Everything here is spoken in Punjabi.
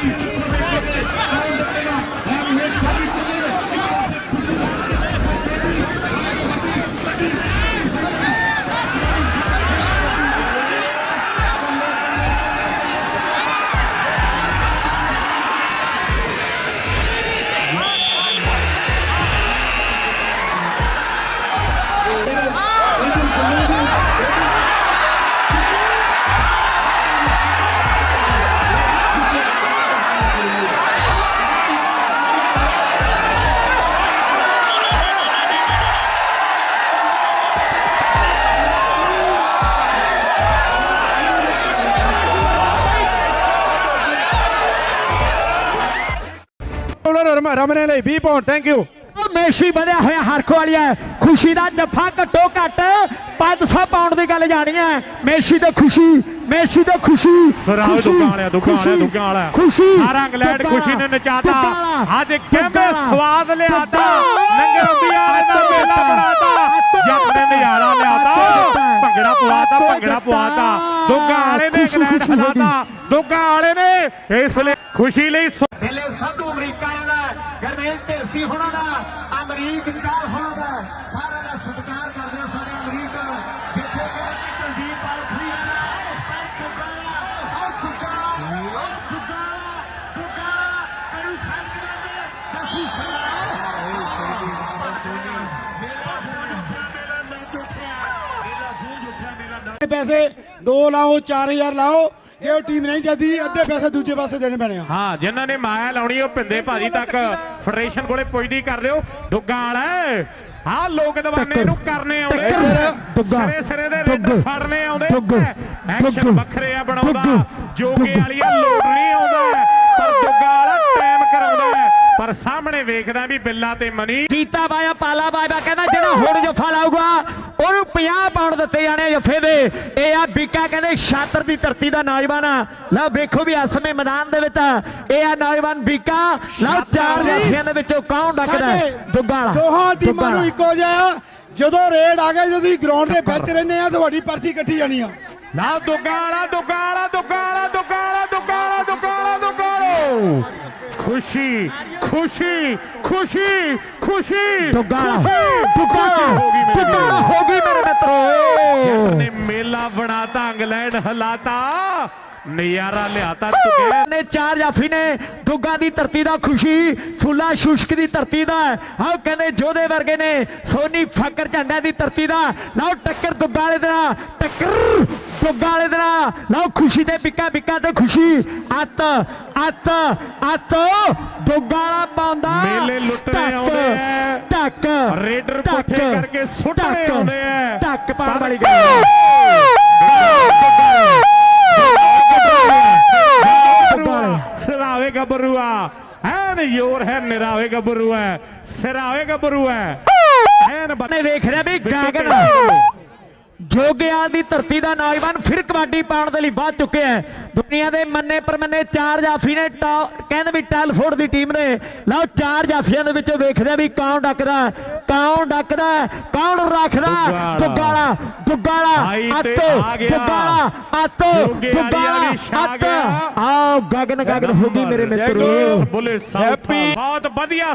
去。ਰਮਨੇ ਲਈ 20 ਪਾਉਂਡ ਥੈਂਕ ਯੂ ਮੇਸ਼ੀ ਵਧਿਆ ਹੋਇਆ ਹਰਖ ਵਾਲੀਆ ਖੁਸ਼ੀ ਦਾ ਜੱਫਾ ਘੱਟੋ ਘੱਟ 500 ਪਾਉਂਡ ਦੀ ਗੱਲ ਜਾਣੀ ਹੈ। ਮੇਸ਼ੀ ਤੇ ਖੁਸ਼ੀ ਮੇਸ਼ੀ ਤੇ ਖੁਸ਼ੀ ਸਰਾਹ ਵਾਲਿਆ ਵਾਲਿਆ ਖੁਸ਼ੀ ਸਾਰਾ ਇੰਗਲੈਂਡ ਖੁਸ਼ੀ ਨੇ ਨਚਾਤਾ। ਅੱਜ ਕਹਿੰਦੇ ਦੁੱਗਾਂ ਵਾਲਾ, ਸਵਾਦ ਲਿਆਤਾ। ਦੁੱਗਾਂ ਲੰਗਰ ਅੰਬੀਆਂ ਵਾਲੇ ਦਾ ਮੇਲਾ ਬਣਾਤਾ। ਜੱਟ ਨੇ ਨਜ਼ਾਰਾ ਲਿਆਤਾ। ਭੰਗੜਾ ਪਵਾਤਾ ਭੰਗੜਾ ਪਵਾਤਾ। ਦੁੱਗਾਂ ਵਾਲੇ ਨੇ ਇੰਗਲੈਂਡ। ਹਲਾਤਾ। ਵਾਲੇ ਇਸ ਲਈ ਖੁਸ਼ੀ ਲਈ ਵੇਲੇ ਸੰਧੂ ਅਮਰੀਕਾ ਦਾ ਗਰਮੇਲ ਢੇਰਸੀ ਹੋਣਾ ਦਾ ਅਮਰੀਕ ਨਿਕਾਲ ਹੋਣਾ ਦਾ ਸਾਰਿਆਂ ਦਾ ਸਤਿਕਾਰ ਕਰਦੇ ਹਾਂ ਸਾਡੇ ਅਮਰੀਕ। ਜਿੱਥੇ ਕਿ ਕੁਲਦੀਪ ਪਾਲਖੀ ਪੈਸੇ 2 ਲਾਓ 4000 ਲਾਓ। ਜੇ ਉਹ ਟੀਮ ਨਹੀਂ ਜਾਂਦੀ ਅੱਧੇ ਪੈਸੇ ਦੂਜੇ ਪਾਸੇ ਦੇਣੇ ਪੈਣੇ ਆ। ਹਾਂ ਜਿਨ੍ਹਾਂ ਨੇ ਮਾਇਆ ਲਾਉਣੀ ਉਹ ਪਿੰਦੇ ਭਾਜੀ ਤੱਕ ਫੈਡਰੇਸ਼ਨ ਕੋਲੇ ਪੁੱਜਦੀ ਕਰ ਲਿਓ। ਦੁੱਗਾਂ ਵਾਲਾ ਹਾਂ। ਲੋਕ ਦਵਾਨੇ ਨੂੰ ਕਰਨੇ ਆਉਂਦੇ। ਸਿਰੇ ਸਿਰੇ ਦੇ ਰੇਡ ਫੜਨੇ ਆਉਂਦੇ। ਐਕਸ਼ਨ ਵੱਖਰੇ ਆ ਬਣਾਉਂਦਾ। ਜੋਗੇ। ਵਾਲੀਆ ਲੋਡ ਨਹੀਂ ਆਉਂਦਾ ਪਰ ਦੁੱਗਾ ਵਾਲਾ ਟਾਈਮ ਕਰਾਉਂਦਾ ਹੈ। ਪਰ ਸਾਹਮਣੇ ਵੇਖਦਾ ਵੀ ਬਿੱਲਾ ਤੇ ਮਨੀ। ਕੀਤਾ ਬਾਇਆ ਪਾਲਾ ਬਾਬਾ ਕਹਿੰਦਾ ਜਿਹੜਾ ਹੁਣ ਜਫਾ ਲਾਊਗਾ ਉਹਨੂੰ 50 ਪਾਉਂਡ ਦਿੱਤੇ ਜਾਣੇ ਜਫੇ ਦੇ। ਇਹ ਆ ਬੀਕਾ ਕਹਿੰਦੇ ਛਾਤਰ ਦੀ ਧਰਤੀ ਦਾ ਨੌਜਵਾਨ ਆ। ਲਓ ਵੇਖੋ ਵੀ ਇਸ ਸਮੇਂ ਮੈਦਾਨ ਦੇ ਵਿੱਚ ਇਹ ਆ ਨੌਜਵਾਨ ਬੀਕਾ। ਲਓ ਚਾਰ ਜਫਿਆਂ ਦੇ ਵਿੱਚੋਂ ਕੌਣ ਡੱਕਦਾ? ਦੁੱਗਾ ਵਾਲਾ। ਦੋਹਾਂ ਟੀਮਾਂ ਨੂੰ। ਇੱਕੋ ਜਿਹਾ ਜਦੋਂ ਰੇਡ ਆ ਗਿਆ ਜਦੋਂ ਤੁਸੀਂ ਗਰਾਊਂਡ ਦੇ ਵਿੱਚ ਰਹਿੰਦੇ ਆ ਤੁਹਾਡੀ ਪਰਚੀ ਕੱਟੀ ਜਾਣੀ ਆ। ਲਾ ਦੁੱਗਾ ਵਾਲਾ ਦੁੱਗਾ ਵਾਲਾ ਦੁੱਗਾ ਵਾਲਾ ਦੁੱਗਾ ਵਾਲਾ ਦੁੱਗਾ ਵਾਲਾ ਦੁੱਗਾ ਵਾਲਾ ਦੁੱਗਾ ਵਾਲਾ। ਖੁਸ਼ੀ। ਖੁਸ਼ੀ ਖੁਸ਼ੀ ਖੁਸ਼ੀ ਦੁੱਗਾ ਵਾਲਾ, ਖੁਸ਼ੀ, ਦੁੱਗਾ ਖੁਸ਼ੀ ਹੋ ਗਈ ਮੇਰੀ ਹੋ ਨਜ਼ਾਰਾ ਲਿਆਤਾ ਤੁਕੇ ਨੇ ਚਾਰ ਜਾਫੀ ਨੇ ਦੁੱਗਾ ਦੀ ਧਰਤੀ ਦਾ ਖੁਸ਼ੀ ਫੁੱਲਾ ਸ਼ੁਸ਼ਕ ਦੀ ਧਰਤੀ ਦਾ। ਆਹ ਕਹਿੰਦੇ ਜੋਧੇ ਵਰਗੇ ਨੇ ਸੋਨੀ ਫਕਰ ਝੰਡਾ ਦੀ ਧਰਤੀ ਦਾ। ਲਓ ਟੱਕਰ ਦੁੱਗਾ ਵਾਲੇ ਦੇ ਟੱਕਰ ਦੁੱਗਾ ਵਾਲੇ ਦੇ ਲਓ ਖੁਸ਼ੀ ਤੇ ਬਿੱਕਾ ਬਿੱਕਾ ਤੇ ਖੁਸ਼ੀ। ਅੱਤ ਅੱਤ ਅੱਤ ਦੁੱਗਾ ਵਾਲਾ ਪਾਉਂਦਾ। ਮੇਲੇ ਲੁੱਟਣੇ ਆਉਂਦੇ ਐ। ਟੱਕ ਰੇਡਰ ਕੋਠੇ ਕਰਕੇ ਸੁੱਟਣੇ ਆਉਂਦੇ ਐ। ਟੱਕ ਪਾਉਣ ਪਰ ਵਾਲੀ ਗੱਲ ਸਿਰਾਵੇ ਗੱਭਰੂਆ ਐਨ ਯੋਰ ਹੈ ਨਿਰਾਵੇ ਗੱਭਰੂ ਹੈ ਸਿਰਾਵੇ ਗੱਭਰੂ ਹੈ। ਐਨ ਨੇ ਵੇਖ ਰਿਹਾ ਵੀ ਗਾਗਨ ਜੋਗਿਆਲ ਦੀ ਧਰਤੀ ਦਾ ਨੌਜਵਾਨ ਫਿਰ ਕਬੱਡੀ ਪਾਉਣ ਦੇ ਲਈ ਵੱਧ ਚੁੱਕਿਆ ਹੈ ਦੁਨੀਆ ਦੇ ਮੰਨੇ ਪਰਮੰਨੇ ਚਾਰ ਜਾਫੀ ਨੇ ਟਾ- ਕਹਿੰਦੇ ਵੀ ਟੈਲਫੋਰਡ ਦੀ ਟੀਮ ਨੇ ਲਓ ਚਾਰ ਜਾਫੀਆਂ ਦੇ ਵਿੱਚੋਂ ਵੇਖਦੇ ਆ ਵੀ ਕੌਣ ਡੱਕਦਾ ਕੌਣ ਡੱਕਦਾ ਕੌਣ ਰੱਖਦਾ। ਦੁੱਗਾਲਾ। ਦੁੱਗਾਲਾ ਹਾਈ ਦੁੱਗਾਲਾ ਤੇ ਅੱਤ ਆ ਗਿਆ। ਦੁੱਗਾਲਾ ਗਿਆ। ਆਓ ਗਗਨ ਗਗਨ ਹੋ ਗਈ ਮੇਰੇ ਮਿੱਤਰੋ ਬਹੁਤ ਵਧੀਆ